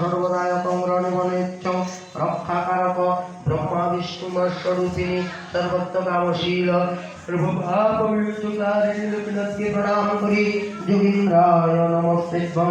সর্বদায়কম রণবনেচ্ছ রক্ষাকারক ব্রহ্মা বিষ্ণু স্বরূপিণী সর্বত্র প্রণাম করি যোগীন্দ্রায় নমস্তেভ্যং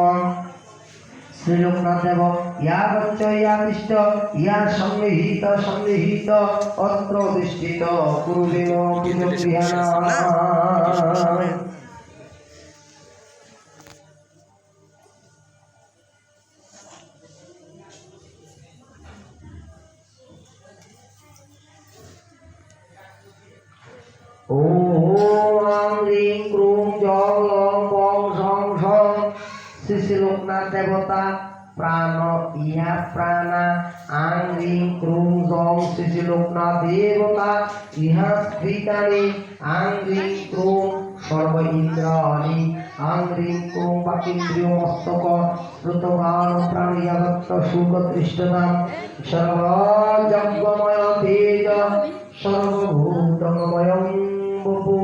শ্রী লোকনাথ দেব ইয়া গচ্ছ ইয়া সন্নিহিত সন্নিহিত অত্র জং লং বং সং সং শ্রী শ্রী লোকনাথ দেবতা প্রাণ ইহা প্রাণা, আং রিং ক্রুং জং শ্রী শ্রী লোকনাথ দেবতা ইহা স্ফীতানি, আং রিং ক্রুং সর্ব ইন্দ্রাণি, আং রিং ক্রুং বাকিন্দ্রিয় মস্তক শ্রুতবান প্রাণিয়াগত সুখ দৃষ্টতাম সর্বযজ্ঞময় তেজ সর্বভূতময়ং বপু